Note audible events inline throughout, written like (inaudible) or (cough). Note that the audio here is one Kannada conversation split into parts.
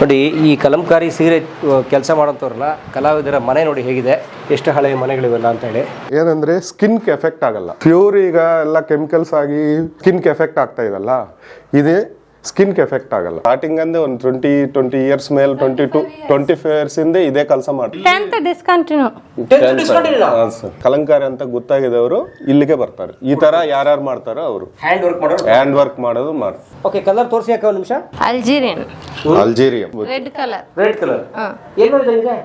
ನೋಡಿ, ಈ ಕಲಂಕಾರಿ ಸೀರೆ ಕೆಲಸ ಮಾಡೋಂಥವ್ರಲ್ಲ, ಕಲಾವಿದರ ಮನೆ ನೋಡಿ ಹೇಗಿದೆ, ಎಷ್ಟು ಹಳೆಯ ಮನೆಗಳಿವೆಲ್ಲ ಅಂತ ಹೇಳಿ. ಏನಂದ್ರೆ ಸ್ಕಿನ್ ಎಫೆಕ್ಟ್ ಆಗಲ್ಲ. ಪ್ಯೂರ್ ಈಗ ಎಲ್ಲ ಕೆಮಿಕಲ್ಸ್ ಆಗಿ ಸ್ಕಿನ್ ಎಫೆಕ್ಟ್ ಆಗ್ತಾ ಇದಲ್ಲ ಇದೇ ಸ್ಕಿನ್ ಎಫೆಕ್ಟ್ ಆಗಲ್ಲ. ಸ್ಟಾರ್ಟಿಂಗ್ ಅಂದ್ರೆ ಒಂದು ಟ್ವೆಂಟಿ ಟ್ವೆಂಟಿ ಇಯರ್ಸ್ ಮೇಲೆ twenty two twenty five years ಇಂದ ಇದೇ ಕೆಲಸ ಮಾಡ್ತಾರೆ. Tenth discontinue. ಕಲಂಕಾರಿ ಅಂತ ಗೊತ್ತಾಗಿದವರು ಇಲ್ಲಿಗೆ ಬರ್ತಾರೆ. ಈ ತರ ಯಾರ್ಯಾರು ಮಾಡ್ತಾರೋ ಅವರು. ಹ್ಯಾಂಡ್ ವರ್ಕ್ ಮಾಡೋದು ಹ್ಯಾಂಡ್ ವರ್ಕ್ ಮಾಡೋದು ಮಾಡಿ ಓಕೆ ಕಲರ್ ತೋರಿಸಿ ಯಾಕೆ ಒಂದು ನಿಮಿಷ. Algerian Algeria red colour red colour ಏನು ಇದೆ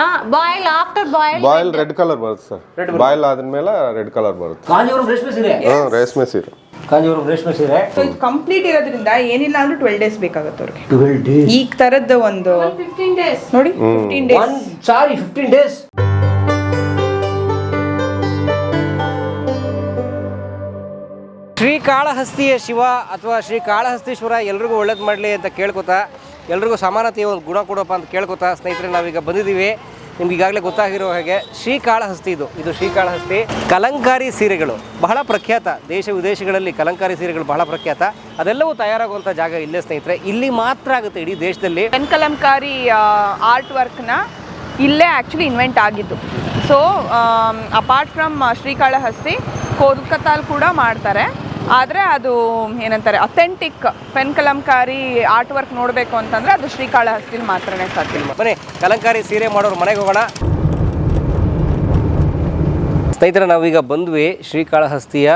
ಹಾ boil after boil boil red colour ಬರುತ್ತೆ ಸರ್ ಬಾಯ್ಲ್ ಆದ್ಮೇಲೆ ರೆಡ್ ಕಲರ್ ಬರುತ್ತೆ. ರೇಷ್ಮೆ ಸೀರೆ. ಕಾಂಜೀವರಂ ರೇಷ್ಮೆ ಸೀರೆ ಇದು ಕಂಪ್ಲೀಟ್ ಇರೋದ್ರಿಂದ ಏನಿಲ್ಲ ಅಂದ್ರೂ ಟ್ವೆಲ್ ಡೇಸ್ ಬೇಕಾಗುತ್ತೆ ಅವ್ರಿಗೆ. ಟ್ವೆಲ್ ಡೇಸ್ ಈ ತರದ ಒಂದು ಫಿಫ್ಟೀನ್ ಡೇಸ್ ನೋಡಿ ಫಿಫ್ಟೀನ್ ಡೇಸ್ ಸಾರಿ ಫಿಫ್ಟೀನ್ ಡೇಸ್ ಶ್ರೀಕಾಳಹಸ್ತಿಯ ಶಿವ ಅಥವಾ ಶ್ರೀ ಕಾಳಹಸ್ತೀಶ್ವರ ಎಲ್ರಿಗೂ ಒಳ್ಳೇದು ಮಾಡಲಿ ಅಂತ ಕೇಳ್ಕೊತಾ ಎಲ್ರಿಗೂ ಸಮಾನತೆಯ ಒಂದು ಗುಣ ಕೊಡಪ್ಪ ಅಂತ ಕೇಳ್ಕೊತಾ ಸ್ನೇಹಿತರೆ ನಾವೀಗ ಬಂದಿದ್ದೀವಿ. ನಿಮ್ಗೆ ಈಗಾಗಲೇ ಗೊತ್ತಾಗಿರೋ ಹಾಗೆ ಶ್ರೀಕಾಳಹಸ್ತಿ ಇದು. ಇದು ಶ್ರೀಕಾಳಹಸ್ತಿ. ಕಲಂಕಾರಿ ಸೀರೆಗಳು. ಬಹಳ ಪ್ರಖ್ಯಾತ. ದೇಶ ವಿದೇಶಗಳಲ್ಲಿ ಕಲಂಕಾರಿ ಸೀರೆಗಳು ಬಹಳ ಪ್ರಖ್ಯಾತ. ಅದೆಲ್ಲವೂ ತಯಾರಾಗುವಂಥ ಜಾಗ ಇಲ್ಲೇ, ಸ್ನೇಹಿತರೆ. ಇಲ್ಲಿ ಮಾತ್ರ ಆಗುತ್ತೆ ಇಡೀ ದೇಶದಲ್ಲಿ. ಕಲಂಕಾರಿ ಆರ್ಟ್ ವರ್ಕ್ನ ಇಲ್ಲೇ ಆ್ಯಕ್ಚುಲಿ ಇನ್ವೆಂಟ್ ಆಗಿದ್ದು. ಸೊ ಅಪಾರ್ಟ್ ಫ್ರಮ್ ಶ್ರೀಕಾಳಹಸ್ತಿ, ಕೋಲ್ಕತ್ತಾಲ್ ಕೂಡ ಮಾಡ್ತಾರೆ. ಆದರೆ ಅದು ಏನಂತಾರೆ authentic pen Kalamkari art work ನೋಡಬೇಕು ಅಂತಂದರೆ ಅದು ಶ್ರೀಕಾಳಹಸ್ತಿಲಿ ಮಾತ್ರನೇ ಸಾಧ್ಯ. ಬನ್ನಿ, ಕಲಂಕಾರಿ ಸೀರೆ ಮಾಡೋರು ಮನೆಗೆ ಹೋಗೋಣ. ಸ್ನೇಹಿತರೆ, ನಾವೀಗ ಬಂದ್ವಿ ಶ್ರೀಕಾಳಹಸ್ತಿಯ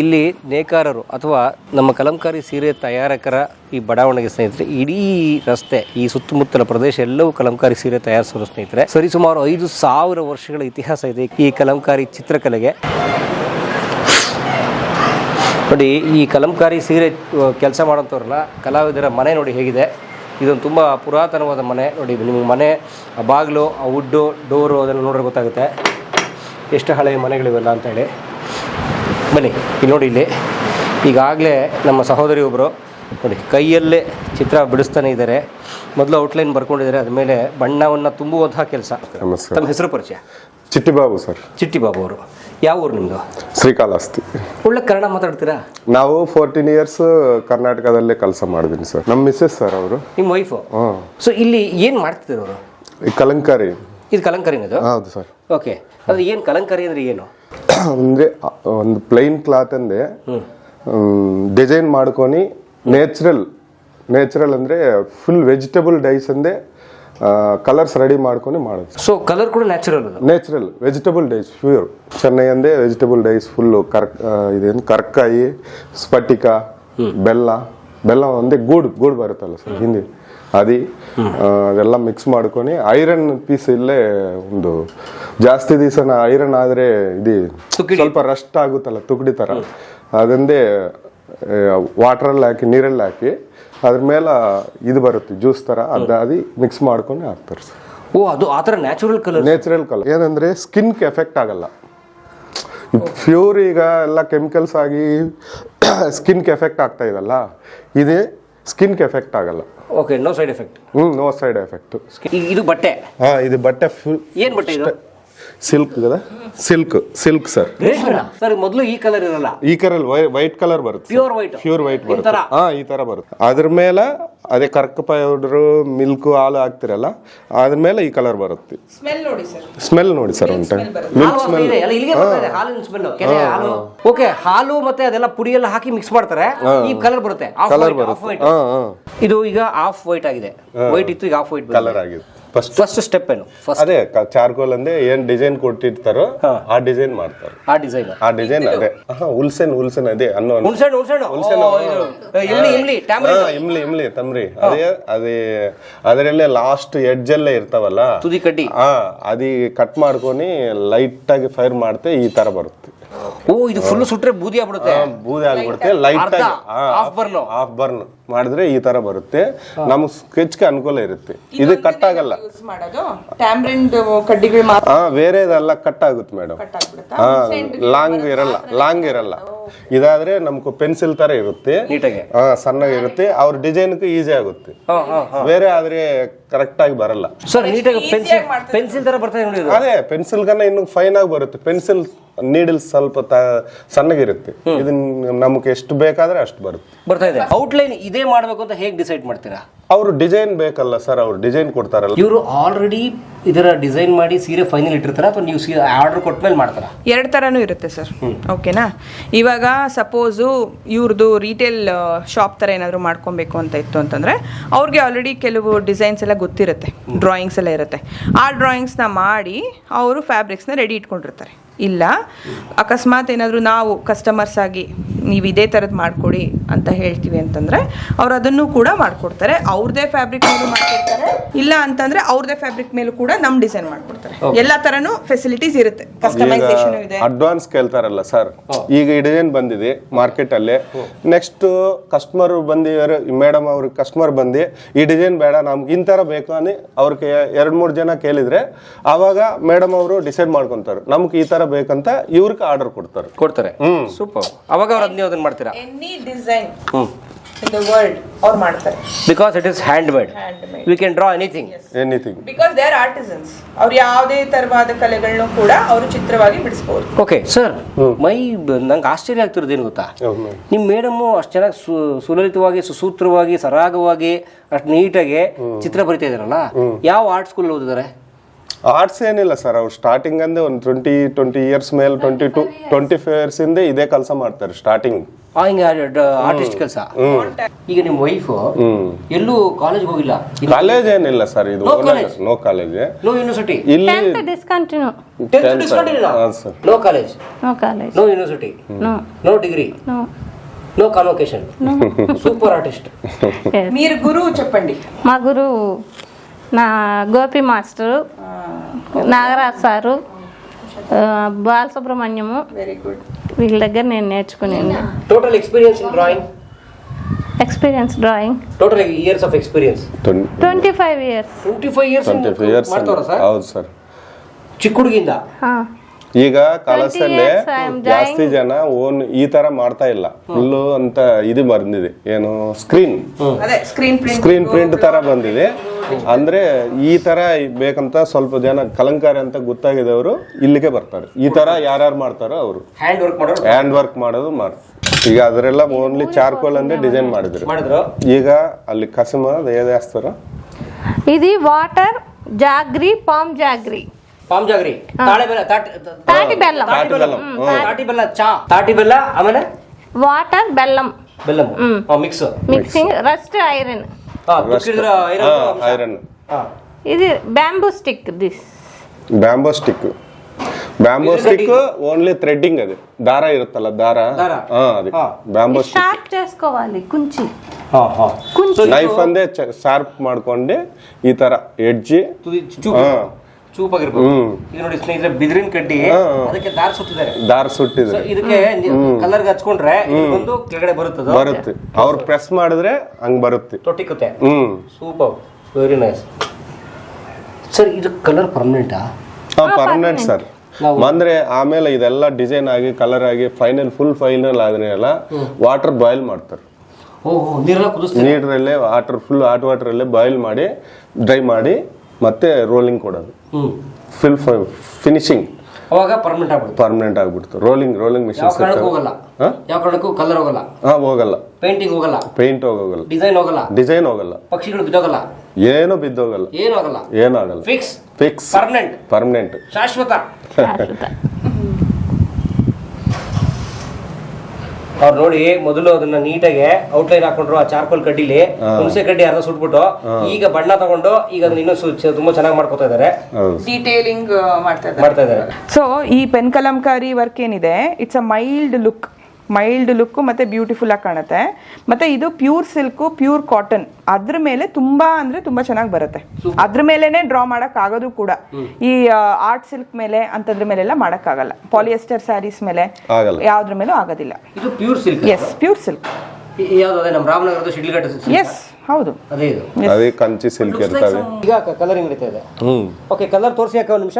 ಇಲ್ಲಿ ನೇಕಾರರು ಅಥವಾ ನಮ್ಮ ಕಲಂಕಾರಿ ಸೀರೆ ತಯಾರಕರ ಈ ಬಡಾವಣೆಗೆ ಸ್ನೇಹಿತರೆ, ಇಡೀ ರಸ್ತೆ, ಈ ಸುತ್ತಮುತ್ತಲ ಪ್ರದೇಶ ಎಲ್ಲವೂ ಕಲಂಕಾರಿ ಸೀರೆ ತಯಾರಿಸೋರು ಸ್ನೇಹಿತರೆ. ಸರಿಸುಮಾರು ಐದು ಸಾವಿರ ವರ್ಷಗಳ ಇತಿಹಾಸ ಇದೆ ಈ ಕಲಂಕಾರಿ ಚಿತ್ರಕಲೆಗೆ. ನೋಡಿ ಈ ಕಲಂಕಾರಿ ಸೀರೆ ಕೆಲಸ ಮಾಡೋಂಥವ್ರಲ್ಲ ಕಲಾವಿದರ ಮನೆ ನೋಡಿ ಹೇಗಿದೆ. ಇದೊಂದು ತುಂಬ ಪುರಾತನವಾದ ಮನೆ. ನೋಡಿ ನಿಮಗೆ ಮನೆ ಆ ಬಾಗಿಲು ಆ ವುಡ್ಡು ಡೋರು ಅದನ್ನು ನೋಡ್ರೆ ಗೊತ್ತಾಗುತ್ತೆ. ಎಷ್ಟು ಹಳೆಯ ಮನೆಗಳಿವೆಲ್ಲ ಅಂತೇಳಿ ಬನ್ನಿ ಇಲ್ಲಿ ನೋಡಿ ಇಲ್ಲಿ. ಈಗಾಗಲೇ ನಮ್ಮ ಸಹೋದರಿ ಒಬ್ಬರು ನೋಡಿ ಕೈಯಲ್ಲೇ ಚಿತ್ರ ಬಿಡಿಸ್ತಾನೆ ಇದ್ದಾರೆ. ಮೊದಲು ಔಟ್ಲೈನ್ ಬರ್ಕೊಂಡಿದ್ದಾರೆ ಅದ್ಮೇಲೆ ಬಣ್ಣವನ್ನು ತುಂಬುವಂತಹ ಕೆಲಸ. ತಮ್ಮ ಹೆಸರು ಪರಿಚಯ? ಚಿಟ್ಟಿಬಾಬು ಸರ್. ಚಿಟ್ಟಿಬಾಬು ಅವರು. ಯಾವ ಊರು ನಿಮ್ಮದು ಶ್ರೀಕಾಳಹಸ್ತಿ. ಒಳ್ಳೆ ಕನ್ನಡ ಮಾತಾಡ್ತೀರಾ? ನಾವು ಫೋರ್ಟೀನ್ ಇಯರ್ಸ್ ಕರ್ನಾಟಕದಲ್ಲೇ ಕೆಲಸ ಮಾಡಿದ್ದೀನಿ ಸರ್. ನಮ್ಮ ಮಿಸ್ಸಸ್ ಸರ್ ಅವರು. ನಿಮ್ಮ ವೈಫು ಹಾಂ ಸೊ ಇಲ್ಲಿ ಏನು ಮಾಡ್ತಿದ್ರು ಅವರು? ಈ ಕಲಂಕಾರಿ. ಇದು ಕಲಂಕಾರಿನದು ಹೌದು ಸರ್. ಓಕೆ ಅದು ಏನು ಕಲಂಕಾರಿ ಅಂದ್ರೆ ಏನು? (coughs) ಅಂದರೆ ಒಂದು ಪ್ಲೈನ್ ಕ್ಲಾತ್ ಅಂದೆ ಡಿಸೈನ್ ಮಾಡ್ಕೊಂಡು ನ್ಯಾಚುರಲ್ ನೇಚರಲ್ ಅಂದರೆ ಫುಲ್ ವೆಜಿಟೇಬಲ್ ಡೈಸ್ ಅಂದೆ ಕಲರ್ಸ್ ರೆಡಿ ಮಾಡ್ಕೊಂಡು ಮಾಡೋದು. ಸೊ ಕಲರ್ ಕೂಡ natural natural vegetable dyes pure Chennai ಅಂದೇ ವೆಜಿಟೇಬಲ್ ಡೈಸ್ ಫುಲ್ಲು ಕರ್ಕ ಇದೇನು ಕರ್ಕಾಯಿ ಸ್ಫಟಿಕ ಬೆಲ್ಲ. ಬೆಲ್ಲ ಒಂದೇ ಗೂಡು ಗೂಡು ಬರುತ್ತಲ್ಲ ಸರ್ ಹಿಂದಿ. ಅದಿ ಅದೆಲ್ಲ ಮಿಕ್ಸ್ ಮಾಡ್ಕೊಂಡು ಐರನ್ ಪೀಸ್ ಇಲ್ಲೇ ಒಂದು ಜಾಸ್ತಿ ದಿವಸ ಐರನ್ ಆದರೆ ಇದು ಸ್ವಲ್ಪ ರಸ್ಟ್ ಆಗುತ್ತಲ್ಲ ತುಕಡಿ ಥರ ಅದಂದೇ ವಾಟ್ರಲ್ಲಿ ಹಾಕಿ ನೀರಲ್ಲಿ ಹಾಕಿ ಅದ್ರ ಮೇಲೆ ಇದು ಬರುತ್ತೆ ಜ್ಯೂಸ್ ಥರ ಅದಾದಿ ಮಿಕ್ಸ್ ಮಾಡ್ಕೊಂಡು ಹಾಕ್ತಾರೆ ಸರ್. ಓ ಅದು ಆ ಥರ ನ್ಯಾಚುರಲ್ ಕಲರ್ ನ್ಯಾಚುರಲ್ ಕಲರ್ ಏನಂದ್ರೆ ಸ್ಕಿನ್ ಎಫೆಕ್ಟ್ ಆಗಲ್ಲ. ಪ್ಯೂರ್ ಈಗ ಎಲ್ಲ ಕೆಮಿಕಲ್ಸ್ ಆಗಿ (coughs) ಸ್ಕಿನ್ ಎಫೆಕ್ಟ್ ಆಗ್ತಾ ಇದಲ್ಲ ಇದೇ ಸ್ಕಿನ್ ಎಫೆಕ್ಟ್ ಆಗಲ್ಲ. ಓಕೆ ನೋ ಸೈಡ್ ಎಫೆಕ್ಟ್ ಹ್ಞೂ ನೋ ಸೈಡ್ ಎಫೆಕ್ಟ್ ಇದು ಬಟ್ಟೆ? ಹಾಂ ಇದು ಬಟ್ಟೆ ಫುಲ್ ಏನು ಬಟ್ಟೆ ಇದು? ಸಿಲ್ಕ್ ಕದಾ ಸಿಲ್ಕ್ ಸಿಲ್ಕ್ ಸರ್ ಸರ್ ಮೊದಲು ಈ ಕಲರ್ ಇರಲ್ಲ. ಈ ಕಲರ್ ವೈಟ್ ಕಲರ್ ಬರುತ್ತೆ ಪ್ಯೂರ್ ವೈಟ್ ಪ್ಯೂರ್ ವೈಟ್ ಈ ಬರುತ್ತೆ. ತರ? ಹಾ ಈ ತರ ಬರುತ್ತೆ. ಅದ್ರ ಮೇಲೆ ಅದೇ ಕರ್ಕ ಪೌಡರ್ ಮಿಲ್ಕ್ ಹಾಲು ಹಾಕ್ತಿರಲ್ಲ ಅದ್ರ ಮೇಲೆ ಈ ಕಲರ್ ಬರುತ್ತೆ. ಸ್ಮೆಲ್ ನೋಡಿ ಸರ್ ಸ್ಮೆಲ್ ನೋಡಿ ಸರ್ ಅಂತ ಮಿಲ್ಕ್ ಸ್ಮೆಲ್ ಇಲ್ಲಿಗೆ ಬರ್ತಾ ಇದೆ ಹಾಲಿನ ಸ್ಮೆಲ್ ಕೆನೆ ಹಾಲು. ಓಕೆ ಹಾಲು ಮತ್ತೆ ಅದೆಲ್ಲ ಪುಡಿ ಎಲ್ಲ ಹಾಕಿ ಮಿಕ್ಸ್ ಮಾಡ್ತಾರೆ. ಈ ಕಲರ್ ಬರುತ್ತೆ. ಆಫ್ ಕಲರ್ ವೈಟ್ ಆಫ್ ಬರುತ್ತೆ. ವೈಟ್ ಹಾ ಹಾ. ಇದು ಈಗ ಆಫ್ ವೈಟ್ ಆಗಿದೆ. ವೈಟ್ ಇತ್ತು ಈಗ ಆಫ್ ವೈಟ್ ಕಲರ್ ಆಗಿದೆ. ಫಸ್ಟ್ ಫಸ್ಟ್ ಸ್ಟೆಪ್ ಏನು ಫಸ್ಟ್ ಅದೇ ಚಾರ್ಕೋಲ್ ಅಂದೆ ಏನ್ ಡಿಸೈನ್ ಕೊಟ್ಟಿರ್ತಾರೋ ಆ ಡಿಸೈನ್ ಮಾಡ್ತಾರೆ ಆ ಡಿಸೈನ್ ಆ ಡಿಸೈನ್ ಅದೇ ಹಾ ಹುಲ್ಸೆನ್ ಹುಲ್ಸೆನ್ ಅದೇ ಅನ್ನೋ ಹುಣ್ಸೆಹಣ್ಣು ಹುಣ್ಸೆಹಣ್ಣು ಓ, ಇದು, ಇಮ್ಲಿ ಇಮ್ಲಿ ಟ್ಯಾಮ್ರಿನ್ ಹಾ, ಇಮ್ಲಿ ಇಮ್ಲಿ ತಮ್ರಿ ಅದೇ ಅದೇ ಅದರಲ್ಲೇ ಲಾಸ್ಟ್ ಎಡ್ಜ್ ಎಲ್ಲ ಇರ್ತಾವಲ್ಲ ತುದಿ ಕಡ್ಡಿ ಹಾ ಅದಿ ಕಟ್ ಮಾಡ್కొని ಲೈಟ್ ಆಗಿ ಫೈರ್ ಮಾಡ್ತೆ ಈ ತರ ಬರುತ್ತೆ ಓ ಇದು ಫುಲ್ ಸುಟ್ರೆ ಬೂದಿ ಆಗ್ಬಿಡುತ್ತೆ. ಬೂದಿ ಆಗ್ಬಿಡುತ್ತೆ light half burn. Half burn ಮಾಡಿದ್ರೆ ಈ ತರ ಬರುತ್ತೆ. ನಮ್ ಸ್ಕೆಚ್ಗೆ ಅನುಕೂಲ ಇರುತ್ತೆ. ಇದು ಕಟ್ ಆಗಲ್ಲ ಬೇರೆ ಇದೆಲ್ಲ ಕಟ್ ಆಗುತ್ತೆ ಮೇಡಮ್ ಹಾ ಲಾಂಗ್ ಇರಲ್ಲ ಲಾಂಗ್ ಇರಲ್ಲ. ಇದಾದ್ರೆ ನಮ್ಗೆ ಪೆನ್ಸಿಲ್ ತರ ಇರುತ್ತೆ. ನೀಟಾಗಿ. ಹಾ ಸಣ್ಣಗಿರುತ್ತೆ. ಅವ್ರ ಡಿಸೈನ್ಗೆ ಈಸಿ ಆಗುತ್ತೆ. ಹಾ ಹಾ ಹಾ. ಬೇರೆ ಆದ್ರೆ ಕರೆಕ್ಟ್ ಆಗಿ ಬರಲ್ಲ. ಸರ್ ನೀಟಾಗಿ ಪೆನ್ಸಿಲ್ ಪೆನ್ಸಿಲ್ ತರ ಬರ್ತಾ ಇದೆ ನೋಡಿ ಇದು. ಅದೇ ಪೆನ್ಸಿಲ್ ಕನ್ನ ಇನ್ನು ಫೈನ್ ಆಗಿ ಬರುತ್ತೆ. ಪೆನ್ಸಿಲ್ ನೀಡಲ್ ಸ್ವಲ್ಪ ತ- ಸಣ್ಣಗಿರುತ್ತೆ. ಇದನ್ನ ನಮ್ಗೆ ಎಷ್ಟು ಬೇಕಾದ್ರೆ ಅಷ್ಟು ಬರುತ್ತೆ. ಬರ್ತಾ ಇದೆ. ಔಟ್ಲೈನ್ ಇದೇ ಮಾಡ್ಬೇಕು ಅಂತ ಹೇಗೆ ಡಿಸೈಡ್ ಮಾಡ್ತೀರಾ? ಅವರು ಡಿಸೈನ್ ಬೇಕಲ್ಲ ಸರ್ ಅವ್ರು ಡಿಸೈನ್ ಕೊಡ್ತಾರಲ್ಲ. ಇವರು ಆಲ್ರೆಡಿ ಇದರ ಡಿಸೈನ್ ಮಾಡಿ ಸೀರೆ ಫೈನಲ್ ಇಟ್ಟಿರ್ತಾರ ಅಥವಾ ನೀವು ಸೀರೆ ಆರ್ಡರ್ ಕೊಟ್ಟ ಮೇಲೆ ಮಾಡ್ತಾರ? ಎರಡು ಥರನೂ ಇರುತ್ತೆ ಸರ್. ಓಕೆನಾ? ಇವಾಗ ಸಪೋಸು ಇವ್ರದ್ದು ರೀಟೇಲ್ ಶಾಪ್ ಥರ ಏನಾದರೂ ಮಾಡ್ಕೊಬೇಕು ಅಂತ ಇತ್ತು ಅಂತಂದರೆ ಅವ್ರಿಗೆ ಆಲ್ರೆಡಿ ಕೆಲವು ಡಿಸೈನ್ಸ್ ಎಲ್ಲ ಗೊತ್ತಿರುತ್ತೆ ಡ್ರಾಯಿಂಗ್ಸ್ ಎಲ್ಲ ಇರುತ್ತೆ. ಆ ಡ್ರಾಯಿಂಗ್ಸ್ನ ಮಾಡಿ ಅವರು ಫ್ಯಾಬ್ರಿಕ್ಸ್ನ ರೆಡಿ ಇಟ್ಕೊಂಡಿರ್ತಾರೆ. ಇಲ್ಲ. ಅಕಸ್ಮಾತ್ ಏನಾದರೂ ನಾವು ಕಸ್ಟಮರ್ಸ್ ಆಗಿ ನೀವು ಇದೇ ಥರದ್ದು ಮಾಡಿಕೊಡಿ ಅಂತ ಹೇಳ್ತೀವಿ ಅಂತಂದರೆ ಅವ್ರು ಅದನ್ನು ಕೂಡ ಮಾಡಿಕೊಡ್ತಾರೆ. ಅವ್ರದೇ ಫ್ಯಾಬ್ರಿಕ್ ಮೇಲೂ ಮಾಡ್ಕೊಡ್ತಾರೆ. ಇಲ್ಲ ಅಂತಂದರೆ ಅವ್ರದೇ ಫ್ಯಾಬ್ರಿಕ್ ಮೇಲೂ ಕೂಡ ನಮ್ಮ ಡಿಸೈನ್ ಮಾಡಿಕೊಡ್ತಾರೆ. ಎಲ್ಲ ಥರನೂ ಫೆಸಿಲಿಟೀಸ್ ಇರುತ್ತೆ. ಕಸ್ಟಮೈಸೇಷನ್ ಇದೆ. ಅಡ್ವಾನ್ಸ್ ಕೇಳ್ತಾರಲ್ಲ ಸರ್ ಈಗ ಈ ಡಿಸೈನ್ ಬಂದಿದೆ ಮಾರ್ಕೆಟ್ ಅಲ್ಲಿ. ನೆಕ್ಸ್ಟ್ ಕಸ್ಟಮರ್ ಬಂದು ಮೇಡಮ್ ಅವ್ರಿಗೆ ಕಸ್ಟಮರ್ ಬಂದು ಈ ಡಿಸೈನ್ ಬೇಡ ನಮ್ಗೆ ಇಂತರ ಬೇಕು ಅನ್ನಿ ಅವ್ರಿಗೆ ಎರಡು ಮೂರು ಜನ ಕೇಳಿದ್ರೆ ಆವಾಗ ಮೇಡಮ್ ಅವರು ಡಿಸೈಡ್ ಮಾಡ್ಕೊತಾರೆ. ನಮ್ಗೆ ಈ ತರ ಬೇಕಂತ ಇವ್ರಿಗೆ ಆರ್ಡರ್ ಕೊಡ್ತಾರೆ. ಕೊಡ್ತಾರೆ. ಸೂಪರ್ ಅವಾಗ ಅವ್ರ ಅದನ್ನೇ ಅದನ್ನ ಮಾಡ್ತೀರಾ? Any design hmm. In the world ಅವ್ರು ಮಾಡ್ತಾರೆ. Because it is hand made we can draw anything anything because they are artisans ಅವ್ರು ಯಾವುದೇ ತರವಾದ ಕಲೆಗಳನ್ನು ಕೂಡ ಅವರು ಚಿತ್ರವಾಗಿ ಬಿಡಿಸ್ಬೋದು. ಓಕೆ ಸರ್ ಮೈ ನಂಗೆ ಆಶ್ಚರ್ಯ ಆಗ್ತಿರೋದು ಏನು ಗೊತ್ತಾ? ನಿಮ್ಮ ಮೇಡಮು ಅಷ್ಟು ಚೆನ್ನಾಗಿ ಸು ಸುಲಲಿತವಾಗಿ ಸುಸೂತ್ರವಾಗಿ ಸರಾಗವಾಗಿ ಅಷ್ಟು ನೀಟಾಗಿ ಚಿತ್ರ ಬರಿತಾ ಇದಾರಲ್ಲ ಯಾವ ಆರ್ಟ್ ಸ್ಕೂಲ್ ಓದಿದ್ದಾರೆ? ಆರ್ಟ್ಸ್ ಏನಿಲ್ಲ ಸರ್ ಅವ್ರು ಸ್ಟಾರ್ಟಿಂಗ್ ಅಂದೇ ಒಂದು ಟ್ವೆಂಟಿ ಟ್ವೆಂಟಿ ಇಯರ್ಸ್ ಮೇಲೆ twenty two twenty five years ಇಂದ ಇದೇ ಕೆಲಸ ಮಾಡ್ತಾರೆ ಸ್ಟಾರ್ಟಿಂಗ್ ಆ ಹಿಂಗೆ ಆರ್ಟಿಸ್ಟ್ ಕೆಲಸ ಈಗ ನಿಮ್ಮ ವೈಫು ಎಲ್ಲೂ ಕಾಲೇಜ್ಗೆ ಹೋಗಿಲ್ಲ ಕಾಲೇಜ್ ಏನಿಲ್ಲ ಸರ್ ಇದು No college. No college no university ಇಲ್ಲಿ ಟೆಂತ್ ಡಿಸ್ಕಂಟಿನ್ಯೂ ಹಾಂ sir no college no college no university no no degree no no convocation super artist మీరు గురు చెప్పండి మా గురువు నా గోపి మాస్టరు నాగరాజ్ సారు ఆ, బాలసుబ్రహ్మణ్యము వెరీ గుడ్ వీళ్ళ దగ్గర నేను నేర్చుకునేది total experience in drawing experience drawing total years of experience twenty five years twenty five years twenty five years ಮಾಡ್ತಾವ್ರ sir ಹೌದು ಸರ್ ಚಿಕ್ಕ ಹುಡುಗಿಂದ ಈಗ ಕಲಸಲ್ಲೇ ಜಾಸ್ತಿ ಜನ ಓನ್ ಈ ತರ ಮಾಡ್ತಾ ಇಲ್ಲ. ಫುಲ್ ಅಂತ ಇದು ಬಂದಿದೆ. ಏನು ಸ್ಕ್ರೀನ್ ಸ್ಕ್ರೀನ್ ಪ್ರಿಂಟ್ ತರ ಬಂದಿದೆ. ಅಂದ್ರೆ ಈ ತರ ಬೇಕಂತ ಸ್ವಲ್ಪ ಜನ ಕಲಂಕಾರಿ ಅಂತ ಗೊತ್ತಾಗಿದವರು ಇಲ್ಲಿಗೆ ಬರ್ತಾರೆ. ಈ ತರ ಯಾರ್ಯಾರು ಮಾಡ್ತಾರೋ ಅವರು. ಹ್ಯಾಂಡ್ ವರ್ಕ್ ಮಾಡೋದು ಮಾಡ್ತಾರೆ ಈಗ ಅದರೆಲ್ಲ ಓನ್ಲಿ ಚಾರ್ಕೋಲ್ ಅಂದ್ರೆ ಡಿಸೈನ್ ಮಾಡಿದ್ರು. ಈಗ ಅಲ್ಲಿ ಕಸಮ ಏದೇ ಹಾಸ್ತಾರ ಇದು water jaggery palm jaggery palm jaggery ತಾಳೆ ಬೆಲ್ಲ ತಾಟಿ తాటి బెల్లం ತಾಟಿ ಬೆಲ್ಲ ಹ್ಮ್, ತಾಟಿ ಬೆಲ್ಲ ಚಾ ತಾಟಿ ಬೆಲ್ಲ ಆಮೇಲೆ వాటర్ బెల్లం ಬೆಲ್ಲಮ್ mix mixing rust iron iron ఇది bamboo stick this bamboo stick bamboo stick only threading ಅದು ದಾರ ಇರುತ್ತಲ್ಲ ದಾರ ದಾರ. ಹಾ ಅದು ಹಾ. ಬ್ಯಾಂಬೋ ಸ್ಟಿಕ್ షార్ప్ చేసుకోవాలి కుంచి ನೈಫ್ కుంచి ಅಂದೇ ಶಾರ್ಪ್ ಮಾಡ್ಕೊಂಡು ಈ ತರ ಎಡ್ಜಿ ಚೂಪ್ ಹಾ. ಚೂಪಾಗಿರ್ಬೋದು. ಹ್ಮ್. ಈಗ ನೋಡಿ ಸ್ನೇಹಿತರೆ ಬಿದಿರಿನ ಕಡ್ಡಿ ಅದಕ್ಕೆ ದಾರ ಸುತ್ತಿದ್ದಾರೆ ದಾರ ಸುಟ್ಟಿದ್ರೆ ಇದಕ್ಕೆ ಕಲರ್ಗೆ ಹಚ್ಕೊಂಡ್ರೆ ಇದು ಬಂದು ಕೆಳಗಡೆ ಬರುತ್ತದ. ಬರುತ್ತೆ. ಅವ್ರು ಪ್ರೆಸ್ ಮಾಡಿದ್ರೆ ಹಂಗ್ ಬರುತ್ತೆ. ಹ್ಮ್. ಸೂಪರ್ ವೆರಿ ನೈಸ್ ಸರ್ ಇದು ಕಲರ್ ಪರ್ಮನೆಂಟಾ ಪರ್ಮನೆಂಟ್ ಸರ್ ಅಂದ್ರೆ ಆಮೇಲೆ ಇದೆಲ್ಲ ಡಿಸೈನ್ ಆಗಿ ಕಲರ್ ಆಗಿ ಫೈನಲ್ ಫುಲ್ ಫೈನಲ್ ಆದ್ಮೇಲೆ ವಾಟರ್ ಬಾಯ್ಲ್ ಮಾಡ್ತಾರೆ. ನೀರಲ್ಲೇ ವಾಟರ್ ಫುಲ್ ಹಾಟ್ ವಾಟರ್ ಅಲ್ಲೇ ಬಾಯ್ಲ್ ಮಾಡಿ ಡ್ರೈ ಮಾಡಿ ಮತ್ತೆ ರೋಲಿಂಗ್ ಕೊಡೋದು ಫಿಲ್ ಫಿನಿಶಿಂಗ್ ಅವಾಗ ಪರ್ಮನೆಂಟ್ ಆಗ್ಬಿಡ್ತು ಪರ್ಮನೆಂಟ್ ಆಗ್ಬಿಡ್ತು. ರೋಲಿಂಗ್ ರೋಲಿಂಗ್ ಮಿಷಿನ್ ಯಾವ ಕಾರಣಕ್ಕೂ ಹೋಗಲ್ಲ. ಕಲರ್ ಹೋಗಲ್ಲ. ಹಾ ಹೋಗಲ್ಲ. ಪೇಂಟಿಂಗ್ ಹೋಗಲ್ಲ. ಪೇಂಟ್ ಹೋಗೋಗಲ್ಲ. ಡಿಸೈನ್ ಹೋಗಲ್ಲ. ಡಿಸೈನ್ ಹೋಗಲ್ಲ. ಪಕ್ಷಿಗಳು ಬಿದ್ದೋಗಲ್ಲ. ಏನೂ ಬಿದ್ದೋಗಲ್ಲ. ಏನು ಆಗಲ್ಲ. ಏನಾಗಲ್ಲ ಫಿಕ್ಸ್ ಫಿಕ್ಸ್ ಪರ್ಮನೆಂಟ್ ಪರ್ಮನೆಂಟ್ ಶಾಶ್ವತ. ಶಾಶ್ವತ. ಅವ್ರು ನೋಡಿ ಮೊದಲು ಅದನ್ನ ನೀಟಾಗಿ ಔಟ್ಲೈನ್ ಹಾಕೊಂಡ್ರು ಆ ಚಾರ್ಕೋಲ್ ಕಡ್ಡಿಲಿ ಹುಣಸೆ ಕಡ್ಡಿ ಅರ್ಧ ಸುಟ್ಬಿಟ್ಟು ಈಗ ಬಣ್ಣ ತಗೊಂಡು ಈಗ ಅದನ್ನ ಇನ್ನೂ ಸು- ತುಂಬಾ ಚೆನ್ನಾಗಿ ಮಾಡ್ಕೋತಾ ಇದಾರೆ. ಡೀಟೇಲಿಂಗ್ ಮಾಡ್ತಾ ಇದ್ದಾರೆ ಮಾಡ್ತಾ ಇದಾರೆ. ಸೊ ಈ ಪೆನ್ ಕಲಂಕಾರಿ ವರ್ಕ್ ಏನಿದೆ? It's a mild look mild look ಮತ್ತು ಬ್ಯೂಟಿಫುಲ್ ಆಗಿ ಕಾಣುತ್ತೆ. ಮತ್ತು ಇದು ಪ್ಯೂರ್ ಸಿಲ್ಕು ಪ್ಯೂರ್ ಕಾಟನ್. ಅದ್ರ ಮೇಲೆ ತುಂಬ ಅಂದರೆ ತುಂಬ ಚೆನ್ನಾಗಿ ಬರುತ್ತೆ. ಅದ್ರ ಮೇಲೇ ಡ್ರಾ ಮಾಡೋಕ್ಕಾಗೋದು ಕೂಡ. ಈ ಆರ್ಟ್ ಸಿಲ್ಕ್ ಮೇಲೆ ಅಂಥದ್ರ ಮೇಲೆಲ್ಲ ಮಾಡೋಕ್ಕಾಗಲ್ಲ. ಪಾಲಿಯೆಸ್ಟರ್ ಸ್ಯಾರೀಸ್ ಮೇಲೆ ಯಾವುದ್ರ ಮೇಲೂ ಆಗೋದಿಲ್ಲ. ಇದು pure silk yes pure silk ನಮ್ಮ ರಾಮನಗರದ ಶಿಡ್ಲಘಟ್ಟ ಎಸ್ ಹೌದು. ಅದೇ ಇದು. ಅದೇ ಕಂಚಿ ಸಿಲ್ಕ್ ಇರ್ತವೆ. ಈಗ ಕಲರ್ ಕಲರಿಂಗ್ ಇದೆ. ಓಕೆ ಕಲರ್ ತೋರಿಸಿ ಯಾಕೆ ಒಂದು ನಿಮಿಷ.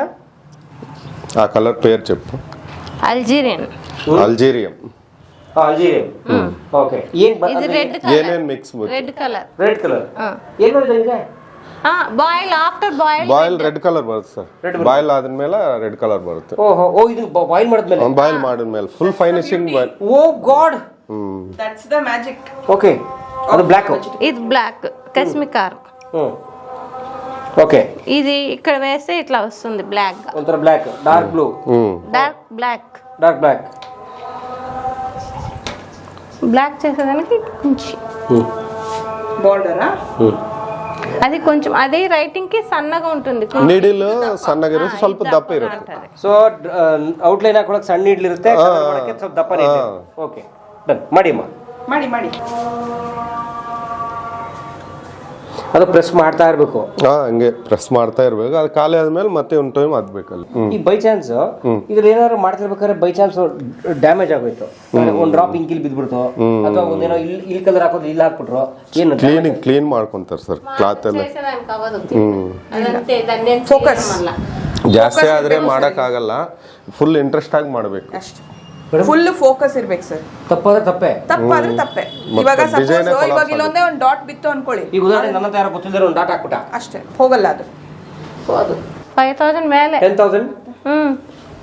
ಆ ಕಲರ್ ಪೇರ್ ಚೆಪ್ಪು ಅಲ್ಜೀರಿಯನ್ ಅಲ್ಜೀರಿಯಂ ಅಲ್ಜೀರಿಯನ್ ಓಕೆ ಏನ್ ఇది రెడ్ కలర్ ಏನೇನ್ mix red colour red colour ಏನ್ ಮಾಡಿದೆ ಇದೆ boil after boil boil red colour ಬರುತ್ತೆ ಸರ್ ಬಾಯ್ಲ್ ಆದ್ಮೇಲೆ ರೆಡ್ ಕಲರ್ ಬರುತ್ತೆ ಓಹೋ ಓ ಇದು ಬಾಯ್ಲ್ ಮಾಡಿದ್ಮೇಲೆ ಬಾಯ್ಲ್ ಮಾಡಿದ್ಮೇಲೆ full finishing boil oh god hmm that's the magic okay ಅದು ಬ್ಲ್ಯಾಕ್ ఇది బ్లాక్ కశ్మికార్ ಹ್ಞೂ ఓకే ఇది ఇక్కడ వేస్తే ఇట్లా వస్తుంది బ్లాక్ గా ಒಂಥರ black dark blue hmm dark black dark black black చేసేదానికి కొంచెం ಹ್ಞೂ ಬಾರ್ಡರಾ ಹ್ಞೂ అది కొంచెం అదే రైటింగ్ కి సన్నగా ఉంటుంది ನೀಡಿಲ್ ಸಣ್ಣಗಿರುತ್ತೆ ಸ್ವಲ್ಪ ದಪ್ಪ ಇರುತ್ತೆ ఉంటది. ಸೊ ಔಟ್ಲೈನ್ ಹಾಕೊಳಕ್ ಸಣ್ಣ ಇಡ್ಲಿರುತ್ತೆ colour ಮಾಡಕ್ಕೆ ಸ್ವಲ್ಪ ದಪ್ಪನೇ ಇದೆ ಓಕೆ ಡನ್ ಮಾಡಿ ಅಮ್ಮ ಮಾಡಿ ಮಾಡಿ ಅದು ಪ್ರೆಸ್ ಮಾಡ್ತಾ ಇರ್ಬೇಕು. ಹಾ ಹಂಗೆ ಪ್ರೆಸ್ ಮಾಡ್ತಾ ಇರ್ಬೇಕು. ಅದು ಖಾಲಿ ಆದ್ಮೇಲೆ ಮತ್ತೆ ಒಂದು ಟೈಮ್ ಆಗ್ಬೇಕಲ್ಲ ಈ ಬೈ ಚಾನ್ಸ್ ಇದ್ರ ಏನಾದ್ರು ಮಾಡ್ತಿರ್ಬೇಕಾದ್ರೆ ಬೈ ಚಾನ್ಸ್ ಡ್ಯಾಮೇಜ್ ಆಗೋಯ್ತು. ಒಂದ್ ಡ್ರಾಪ್ ಇಂಕಿಲ್ ಬಿದ್ಬಿಡ್ತು. ಅಥವಾ ಒಂದೇನೋ ಇಲ್ಲಿ ಕಲರ್ ಹಾಕೋದು ಇಲ್ಲಿ ಹಾಕ್ಬಿಟ್ರು. ಏನು ಕ್ಲೀನಿಂಗ್ ಕ್ಲೀನ್ ಮಾಡ್ಕೊಂತಾರೆ ಸರ್ ಕ್ಲಾತ್ ಎಲ್ಲ. ಜಾಸ್ತಿ ಆದ್ರೆ ಮಾಡಕ್ಕಾಗಲ್ಲ ಫುಲ್ ಇಂಟ್ರೆಸ್ಟ್ ಆಗಿ ಮಾಡ್ಬೇಕು. ಅಷ್ಟೇ. ಫುಲ್ ಫೋಕಸ್ ಇರ್ಬೇಕು ಸರ್ ತಪ್ಪಾದ್ರೆ ತಪ್ಪೆ? ತಪ್ಪಾದ್ರೆ ತಪ್ಪೆ. ಇವಾಗ ಸಪೋಸ್ ಇವಾಗ ಇಲ್ಲೊಂದೇ ಒಂದು ಡಾಟ್ ಬಿತ್ತು ಅನ್ಕೊಳ್ಳಿ. ಈಗ ಉದಾಹರಣೆ ನನ್ನ ಯಾರೋ ಗೊತ್ತಿಲ್ಲದೆ ಒಂದು ಡಾಟ್ ಹಾಕ್ಬಿಟ್ಟ. ಅಷ್ಟೇ. ಹೋಗಲ್ಲ ಅದು. ಸೊ ಅದು. ಫೈವ್ ತೌಸಂಡ್ ಮೇಲೆ. Ten thousand hmm.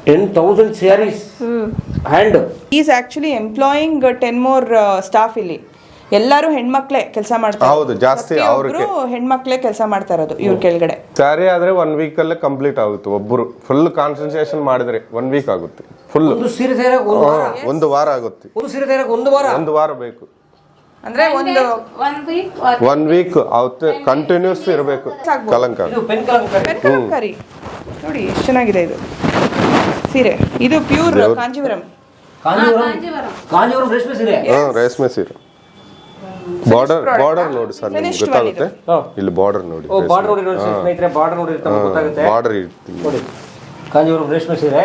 Ten thousand saris hmm. Hand is actually employing ten more staff ಇಲ್ಲಿ. ಎಲ್ಲರೂ ಹೆಣ್ಮಕ್ಳೇ ಕೆಲಸ ಮಾಡ್ತಾರೆ ಹೌದು ಜಾಸ್ತಿ ಅವ್ರಿಗೆ. ಹೆಣ್ಮಕ್ಳೇ ಕೆಲಸ ಮಾಡ್ತಾ ಇರೋದು ಇವ್ರ ಕೆಳಗಡೆ. ಸ್ಯಾರಿ ಆದ್ರೆ ಒನ್ ವೀಕ್ ಅಲ್ಲೇ ಕಂಪ್ಲೀಟ್ ಆಗುತ್ತೆ ಒಬ್ಬರು ಫುಲ್ ಕಾನ್ಸಂಟ್ರೇಷನ್ ಮಾಡಿದ್ರೆ ಒನ್ ವೀಕ್ ಆಗುತ್ತೆ. ಫುಲ್ ಒಂದು ಸೀರೆ ಒಂದು ವಾರ? ಒಂದು ವಾರ ಆಗುತ್ತೆ. ಒಂದು ಸೀರೆ ಒಂದು ವಾರ? ಒಂದು ವಾರ ಬೇಕು. ಅಂದ್ರೆ ಒಂದು ಒನ್ ವೀಕ್ ವೀಕ್ ಅವತ್ತು ಕಂಟಿನ್ಯೂಸ್ ಇರಬೇಕು. ಕಲಂಕ ಇದು ಪೆನ್ ನೋಡಿ ಎಷ್ಟು ಚೆನ್ನಾಗಿದೆ ಇದು. ಸೀರೆ. ಇದು ಪ್ಯೂರ್ ಕಾಂಜೀವರಂ. ಕಾಂಜೀವರಂ? ರೇಷ್ಮೆ ಸೀರೆ? ರೇಷ್ಮೆ ಸೀರೆ. ಬಾರ್ಡರ್ ಬಾರ್ಡರ್ ನೋಡಿ ಸರ್ ನಿಮ್ಗೆ ಗೊತ್ತಾಗುತ್ತೆ? ಇಲ್ಲಿ ಬಾರ್ಡರ್ ನೋಡಿ ಓ ಬಾರ್ಡರ್ ನೋಡಿ ಸ್ನೇಹಿತರೆ ಬಾರ್ಡರ್ ನೋಡಿ ಗೊತ್ತಾಗುತ್ತೆ. ಬಾರ್ಡರ್ ನೋಡಿ. ಕಾಂಜೀವರಂ ರೇಷ್ಮೆ ಸೀರೆ.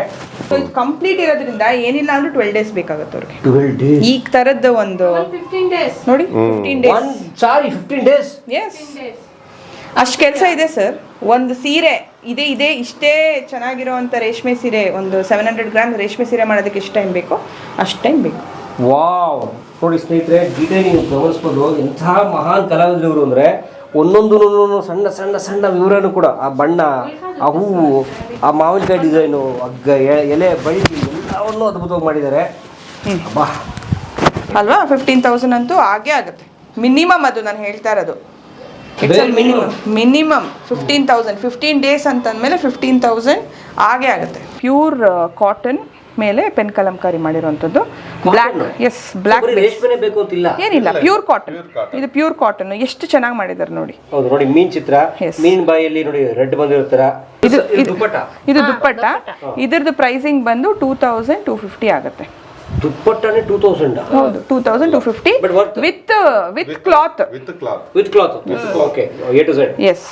ಸೊ ಇದು ಕಂಪ್ಲೀಟ್ ಇರೋದ್ರಿಂದ ಏನಿಲ್ಲ ಅಂದ್ರೆ ಟ್ವೆಲ್ ಡೇಸ್ ಬೇಕಾಗುತ್ತೆ ಅವ್ರಿಗೆ. 12 ಡೇಸ್ ಈ ತರದ ಒಂದು ನೋಡಿ fifteen days sorry fifteen days yes ಅಷ್ಟು ಕೆಲಸ ಇದೆ ಸರ್ ಒಂದು ಸೀರೆ ಇದೆ ಇದೆ ಇಷ್ಟೇ ಚೆನ್ನಾಗಿರೋವಂಥ ರೇಷ್ಮೆ ಸೀರೆ ಒಂದು ಸೆವೆನ್ ಹಂಡ್ರೆಡ್ ಗ್ರಾಮ್ ರೇಷ್ಮೆ ಸೀರೆ ಮಾಡೋದಕ್ಕೆ ಎಷ್ಟು ಟೈಮ್ ಬೇಕು ಅಷ್ಟು ಟೈಮ್ ಬೇಕು. ವಾವ್ ನೋಡಿ ಸ್ನೇಹಿತರೆ ಡೀಟೇಲ್ ನೀವು ಗಮನಿಸ್ಬೋದು. ಎಂಥ ಮಹಾನ್ ಕಲಾವಿದರು ಇವರು ಅಂದರೆ ಒಂದೊಂದು ಸಣ್ಣ ಸಣ್ಣ ಸಣ್ಣ ವಿವರನೂ ಕೂಡ ಆ ಬಣ್ಣ ಆ ಹೂವು ಆ ಮಾವಿನಕಾಯಿ ಡಿಸೈನು ಅಗ್ಗ ಎಲೆ ಬಳ್ಳಿ ಎಲ್ಲವನ್ನು ಅದ್ಭುತವಾಗಿ ಮಾಡಿದ್ದಾರೆ. ಅಲ್ವಾ? ಫಿಫ್ಟೀನ್ ತೌಸಂಡ್ ಅಂತೂ ಆಗೇ ಆಗುತ್ತೆ. ಮಿನಿಮಮ್ ಅದು ನಾನು ಹೇಳ್ತಾ ಇರೋದು. Minimum. Minimum fifteen thousand fifteen days ಅಂತಂದಮೇಲೆ fifteen thousand ಆಗೇ ಆಗುತ್ತೆ. ಪ್ಯೂರ್ ಕಾಟನ್ ಮೇಲೆ ಪೆನ್ ಕಲಂಕಾರಿ ಮಾಡಿರುವಂಥದ್ದು. ಬ್ಲಾಕ್ ಎಸ್ ಬ್ಲಾಕ್ ಬೇಕು ಅಂತಿಲ್ಲ ಏನಿಲ್ಲ ಪ್ಯೂರ್ ಕಾಟನ್ ಇದು ಪ್ಯೂರ್ ಕಾಟನ್ ಎಷ್ಟು ಚೆನ್ನಾಗಿ ಮಾಡಿದ್ದಾರೆ ನೋಡಿ. ಹೌದು ನೋಡಿ ಮೀನ್ ಚಿತ್ರ. ಮೀನ್ ಬಾಯಲ್ಲಿ ನೋಡಿ ರೆಡ್ ಇದು ದುಪ್ಪಟ್ಟ. ಇದು ದುಪ್ಪಟ್ಟ. ಇದ್ರದ್ದು ಪ್ರೈಸಿಂಗ್ ಬಂದು ಟೂ ತೌಸಂಡ್ ಟೂ ಫಿಫ್ಟಿ ಆಗುತ್ತೆ. ದುಪ್ಪಟ್ಟನೇ ಟೂ ತೌಸಂಡ್ ಹೌದು two thousand two fifty with with cloth with cloth with cloth okay A to Z yes.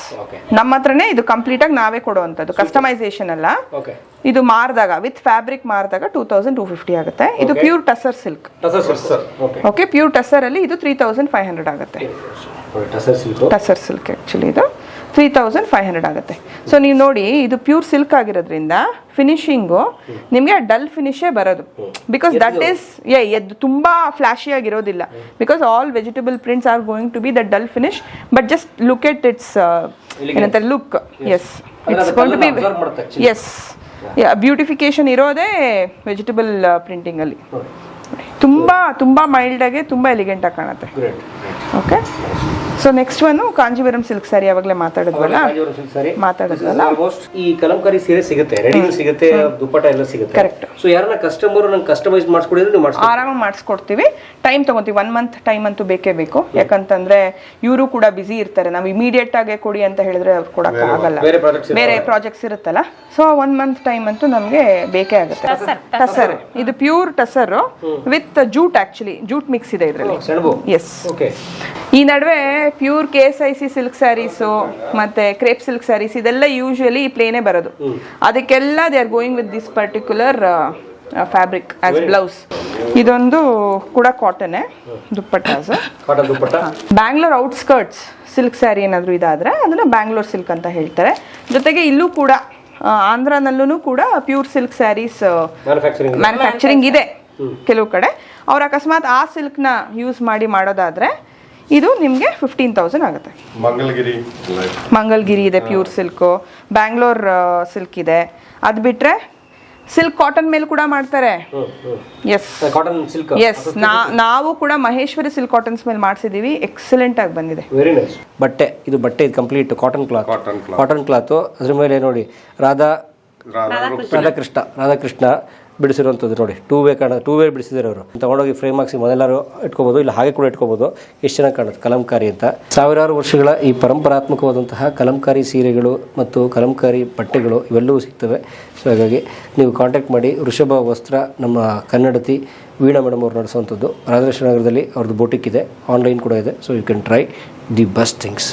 ನಮ್ಮ ಹತ್ರನೇ ಇದು ಕಂಪ್ಲೀಟ್ ಆಗಿ ನಾವೇ ಕೊಡುವಂಥದ್ದು ಕಸ್ಟಮೈಸೇಷನ್ ಅಲ್ಲ. ಓಕೆ ಇದು ಮಾರಿದಾಗ ವಿತ್ ಫ್ಯಾಬ್ರಿಕ್ ಮಾರಿದಾಗ ಟೂ ತೌಸಂಡ್ ಟೂ ಫಿಫ್ಟಿ ಆಗುತ್ತೆ. ಇದು Okay. Pure tussar silk okay okay pure tussar ಅಲ್ಲಿ ಇದು ತ್ರೀ ತೌಸಂಡ್ ಫೈವ್ ಹಂಡ್ರೆಡ್ ಆಗುತ್ತೆ. Tussar silk tussar silk actually ಇದು. ತ್ರೀ ತೌಸಂಡ್ ಫೈವ್ ಹಂಡ್ರೆಡ್ ಆಗುತ್ತೆ. ಸೊ ನೀವು ನೋಡಿ ಇದು ಪ್ಯೂರ್ ಸಿಲ್ಕ್ ಆಗಿರೋದ್ರಿಂದ ಫಿನಿಶಿಂಗು ನಿಮಗೆ ಡಲ್ ಫಿನಿಶೇ ಬರೋದು. ಬಿಕಾಸ್ ದಟ್ ಈಸ್ ಏ ಎದ್ದು ತುಂಬ ಫ್ಲಾಶಿ ಆಗಿರೋದಿಲ್ಲ. Because all vegetable prints are going to be the dull finish but just look at it's ಏನಂತ look yes it's going to be. Yes beautification ಇರೋದೇ ವೆಜಿಟೇಬಲ್ ಪ್ರಿಂಟಿಂಗಲ್ಲಿ ತುಂಬ ತುಂಬ ಮೈಲ್ಡಾಗಿ ತುಂಬ ಎಲಿಗೆಂಟಾಗಿ ಕಾಣುತ್ತೆ. Okay so next one Kanjivaram silk sari ಯಾವಾಗಲೇ ಮಾತಾಡಿದ್ವಲ್ಲ? ಸರಿ ಮಾತಾಡಿದ್ವಲ್ಲ? ಆಲ್ಮೋಸ್ಟ್ ಈ ಕಲಂಕಾರಿ ಸೀರೆ ಸಿಗುತ್ತೆ ರೆಡಿ ಸಿಗುತ್ತೆ ದುಪ್ಪಟ್ಟ ಎಲ್ಲ ಸಿಗುತ್ತೆ. ಕರೆಕ್ಟ್ ಸೊ ಯಾರನ್ನ ಕಸ್ಟಮರ್ ನಂಗೆ ಕಸ್ಟಮೈಸ್ ಮಾಡಿಸ್ಕೊಡಿದ್ರೆ ನೀವು ಆರಾಮಾಗಿ ಮಾಡಿಸ್ಕೊಡ್ತೀವಿ. ಟೈಮ್ ತಗೋತೀವಿ ಒನ್ ಮಂತ್ ಟೈಮ್ ಅಂತೂ ಬೇಕೇ ಬೇಕು. ಯಾಕಂತಂದ್ರೆ ಇವರು ಕೂಡ ಬಿಸಿ ಇರ್ತಾರೆ. ನಾವು ಇಮಿಡಿಯೇಟ್ ಆಗಿ ಕೊಡಿ ಅಂತ ಹೇಳಿದ್ರೆ ಅವ್ರು ಕೊಡಕ್ಕೆ ಆಗಲ್ಲ. ಬೇರೆ ಪ್ರಾಜೆಕ್ಟ್ಸ್ ಇರುತ್ತಲ್ಲ. ಸೊ ಒನ್ ಮಂತ್ ಟೈಮ್ ಅಂತೂ ನಮಗೆ ಬೇಕೇ ಆಗುತ್ತೆ. ಟಸರ್ ಇದು pure tussar. With jute actually jute mix ಇದೆ ಇದರಲ್ಲಿ. ಎಸ್ ಓಕೆ ಈ ನಡುವೆ pure K S I C silk saris ಮತ್ತೆ ಕ್ರೇಪ್ ಸಿಲ್ಕ್ ಸ್ಯಾರೀಸ್ ಇದೆಲ್ಲ ಯೂಶುವಲಿ ಪ್ಲೇನೇ ಬರೋದು. ಅದಕ್ಕೆಲ್ಲ they are going with this particular fabric as blouse ಇದೊಂದು ಕೂಡ ಕಾಟನೇ ದುಪ್ಪಟ್ಟ? ಬ್ಯಾಂಗ್ಳೂರ್ ಔಟ್ಸ್ಕರ್ಟ್ಸ್ ಸಿಲ್ಕ್ ಸ್ಯಾರಿ ಏನಾದರೂ ಇದಾದರೆ ಅದನ್ನು ಬ್ಯಾಂಗ್ಳೂರ್ ಸಿಲ್ಕ್ ಅಂತ ಹೇಳ್ತಾರೆ. ಜೊತೆಗೆ ಇಲ್ಲೂ ಕೂಡ ಆಂಧ್ರನಲ್ಲೂ ಕೂಡ pure silk saris manufacturing manufacturing ಇದೆ. ಕೆಲವು ಕಡೆ. ಅವ್ರು ಅಕಸ್ಮಾತ್ ಆ ಸಿಲ್ಕ್ನ ಯೂಸ್ ಮಾಡಿ ಮಾಡೋದಾದರೆ ಇದು ನಿಮಗೆ ಫಿಫ್ಟೀನ್ ತೌಸಂಡ್ ಆಗುತ್ತೆ. ಮಂಗಲಗಿರಿ ಮಂಗಲ್ಗಿರಿ ಇದೆ. ಪ್ಯೂರ್ ಸಿಲ್ಕು ಬ್ಯಾಂಗ್ಳೂರ್ ಸಿಲ್ಕ್ ಇದೆ. ಅದು ಬಿಟ್ಟರೆ ಸಿಲ್ಕ್ ಕಾಟನ್ ಮೇಲೆ ಕೂಡ ಮಾಡ್ತಾರೆ. ಎಸ್ ಕಾಟನ್ ಸಿಲ್ಕ್ ಎಸ್ ನಾವು ಕೂಡ ಮಹೇಶ್ವರಿ ಸಿಲ್ಕ್ ಕಾಟನ್ಸ್ ಮೇಲೆ ಮಾಡಿಸಿದೀವಿ. ಎಕ್ಸಲೆಂಟ್ ಆಗಿ ಬಂದಿದೆ. ವೆರಿ ನೈಸ್ ಬಟ್ಟೆ ಇದು ಬಟ್ಟೆ ಇದು complete cotton cloth. Cotton cloth ಅದ್ರ ಮೇಲೆ ನೋಡಿ ರಾಧಾ ರಾಧಾಕೃಷ್ಣ ರಾಧಾಕೃಷ್ಣ ಬಿಡಿಸಿರುವಂಥದ್ದು ನೋಡಿ. ಟೂ ವೇ ಕಾಣ ಟೂ ವೇ ಬಿಡಿಸಿದ್ದಾರೆ ಅವರು. ತಗೊಂಡೋಗಿ ಫ್ರೇಮ್ ಹಾಕ್ಸಿ ಮೊದಲಾರು ಇಟ್ಕೋಬೋದು, ಇಲ್ಲ ಹಾಗೆ ಕೂಡ ಇಟ್ಕೋಬೋದು. ಎಷ್ಟು ಚೆನ್ನಾಗಿ ಕಾಣುತ್ತೆ? ಕಲಂಕಾರಿ ಅಂತ. ಸಾವಿರಾರು ವರ್ಷಗಳ ಈ ಪರಂಪರಾತ್ಮಕವಾದಂತಹ ಕಲಂಕಾರಿ ಸೀರೆಗಳು ಮತ್ತು ಕಲಂಕಾರಿ ಬಟ್ಟೆಗಳು ಇವೆಲ್ಲವೂ ಸಿಗ್ತವೆ. ಸೊ ಹಾಗಾಗಿ ನೀವು ಕಾಂಟ್ಯಾಕ್ಟ್ ಮಾಡಿ ವೃಷಭ ವಸ್ತ್ರ ನಮ್ಮ ಕನ್ನಡತಿ ವೀಣಾ ಮೇಡಮ್ ಅವರು ನಡೆಸುವಂಥದ್ದು. ರಾಜರಾಜೇಶ್ವರ ನಗರದಲ್ಲಿ ಅವ್ರದ್ದು ಬೋಟಿಕ್ ಇದೆ. ಆನ್ಲೈನ್ ಕೂಡ ಇದೆ. So you can try the best things